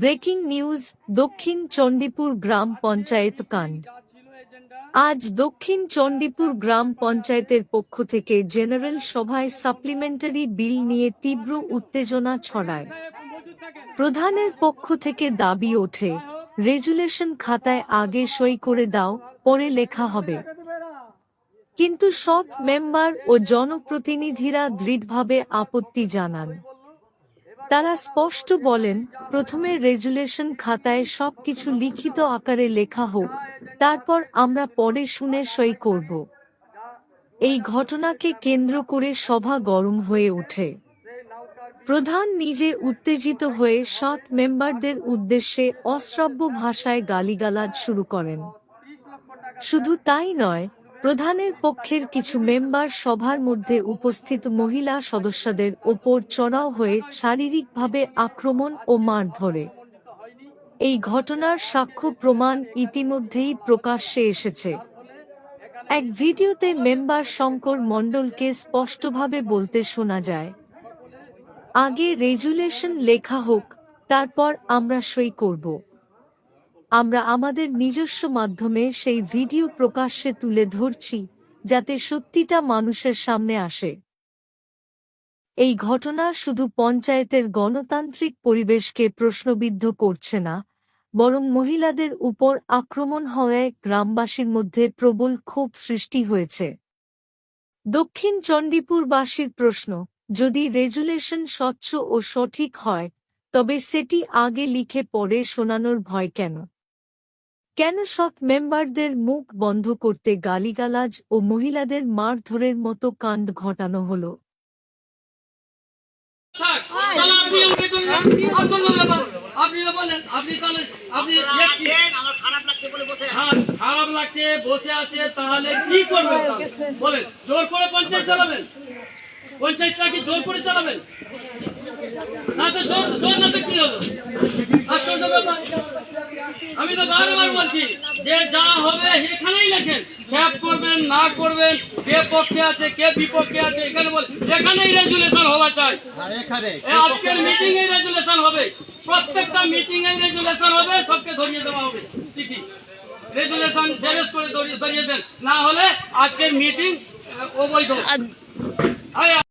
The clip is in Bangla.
ব্রেকিং নিউজ, দক্ষিণ চণ্ডীপুর গ্রাম পঞ্চায়েত কাণ্ড। আজ দক্ষিণ চণ্ডীপুর গ্রাম পঞ্চায়েতের পক্ষ থেকে জেনারেল সভায় সাপ্লিমেন্টারি বিল নিয়ে তীব্র উত্তেজনা ছড়ায়। প্রধানের পক্ষ থেকে দাবি ওঠে, রেজুলেশন খাতায় আগে সই করে দাও, পরে লেখা হবে। কিন্তু সব মেম্বার ও জনপ্রতিনিধিরা দৃঢ়ভাবে আপত্তি জানান। তারা স্পষ্ট বলেন প্রথমে রেজুলেশন খাতায় সবকিছু লিখিত আকারে লেখা হোক, তারপর আমরা পরে শুনে সই করব। এই ঘটনাকে কেন্দ্র করে সভা গরম হয়ে ওঠে। প্রধান নিজে উত্তেজিত হয়ে সৎ মেম্বারদের উদ্দেশ্যে অশ্রাব্য ভাষায় গালিগালাজ শুরু করেন। শুধু তাই নয় প্রধানের পক্ষের কিছু মেম্বার সভার মধ্যে উপস্থিত মহিলা সদস্যদের ওপর চড়াও হয়ে শারীরিকভাবে আক্রমণ ও মারধরে। এই ঘটনার সাক্ষ্য প্রমাণ ইতিমধ্যেই প্রকাশ্যে এসেছে। এক ভিডিওতে মেম্বার শঙ্কর মণ্ডলকে স্পষ্টভাবে বলতে শোনা যায়, আগে রেজুলেশন লেখা হোক, তারপর আমরা সই করব। আমরা আমাদের নিজস্ব মাধ্যমে সেই ভিডিও প্রকাশ্যে তুলে ধরছি, যাতে সত্যিটা মানুষের সামনে আসে। এই ঘটনা শুধু পঞ্চায়েতের গণতান্ত্রিক পরিবেশকে প্রশ্নবিদ্ধ করছে না, বরং মহিলাদের উপর আক্রমণ হওয়ায় গ্রামবাসীর মধ্যে প্রবল ক্ষোভ সৃষ্টি হয়েছে। দক্ষিণ চণ্ডীপুরবাসীর প্রশ্ন, যদি রেজুলেশন স্বচ্ছ ও সঠিক হয়, তবে সেটি আগে লিখে পড়ে শোনানোর ভয় কেন? কেন সৎ মেম্বারদের মুখ বন্ধ করতে গালিগালাজ ও মহিলাদের মারধরের মতো কাণ্ড ঘটানো হলো? খারাপ লাগছে বসে আছেন। হ্যাঁ, খারাপ লাগছে বসে আছে তাহলে কি করবেন বলেন জোর করে পঞ্চায়েত চালাবেন। পঞ্চায়েতটা কি জোর করে চালাবেন? না তো জোর জোর না তো কি হলো? আশ্চর্য ব্যাপার আমি তো বারবার বলছি যে যা হবে এখানেই লেখেন। স্যাপ করবেন না করবেন কে পক্ষে আছে কে বিপক্ষে আছে এখানে বল এখানেই রেজুলেশন হওয়া চাই। আজকের মিটিং এ রেজুলেশন হবে। প্রত্যেকটা মিটিং এ রেজুলেশন হবে সবকে ধরিয়ে দেওয়া হবে। চিঠি। রেজুলেশন জেরেস করে ধরিয়ে ধরিয়ে দেন। না হলে আজকের মিটিং অবৈধ। আয়